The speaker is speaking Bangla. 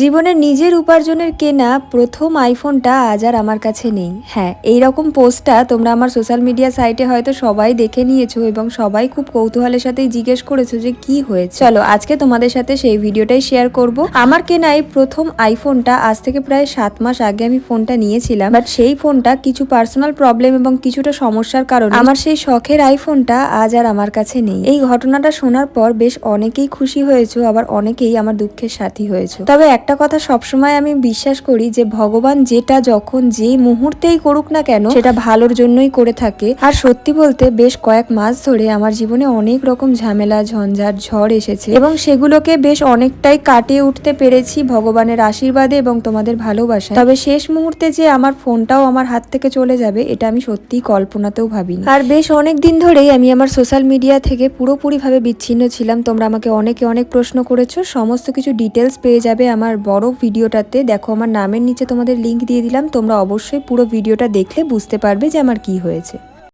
জীবনের নিজের উপার্জনের কেনা প্রথম আইফোনটা আজ আর আমার কাছে নেই। হ্যাঁ এই রকম পোস্টটা তোমরা আমার সোশ্যাল মিডিয়া সাইটে হয়তো সবাই দেখে নিয়েছো এবং সবাই খুব কৌতূহলের সাথেই জিজ্ঞেস করেছ যে কি হয়েছে। চলো, আজকে তোমাদের সাথে সেই ভিডিওটাই শেয়ার করব। আমার কেনা এই প্রথম আইফোনটা আজ থেকে প্রায় সাত মাস আগে আমি ফোনটা নিয়েছিলাম। বাট সেই ফোনটা কিছু পার্সোনাল প্রবলেম এবং কিছুটা সমস্যার কারণে আমার সেই শখের আইফোনটা আজ আর আমার কাছে নেই। এই ঘটনাটা শোনার পর বেশ অনেকেই খুশি হয়েছো, আবার অনেকেই আমার দুঃখের সাথী হয়েছে। তবে একটা কথা সবসময় আমি বিশ্বাস করি যে ভগবান যেটা যখন যে মুহূর্তেই করুক না কেন, সেটা ভালোর জন্যই করে থাকে। আর সত্যি বলতে বেশ কয়েক মাস ধরে আমার জীবনে অনেক রকম ঝামেলা, ঝঞ্ঝাট, ঝড় এসেছে। এবং সেগুলোকে বেশ অনেকটাই কাটিয়ে উঠতে পেরেছি ভগবানের আশীর্বাদে এবং তোমাদের ভালোবাসা তবে শেষ মুহূর্তে যে আমার ফোনটাও আমার হাত থেকে চলে যাবে, এটা আমি সত্যিই কল্পনাতেও ভাবিনি। আর বেশ অনেক দিন ধরেই আমি আমার সোশ্যাল মিডিয়া থেকে পুরোপুরিভাবে বিচ্ছিন্ন ছিলাম। তোমরা আমাকে অনেকে অনেক প্রশ্ন করেছ, সমস্ত কিছু ডিটেলস পেয়ে যাবে আমার বড় ভিডিওটাতে দেখো, আমার নামের নিচে তোমাদের লিংক দিয়ে দিলাম, তোমরা অবশ্যই পুরো ভিডিওটা দেখলে বুঝতে পারবে যে আমার কি হয়েছে।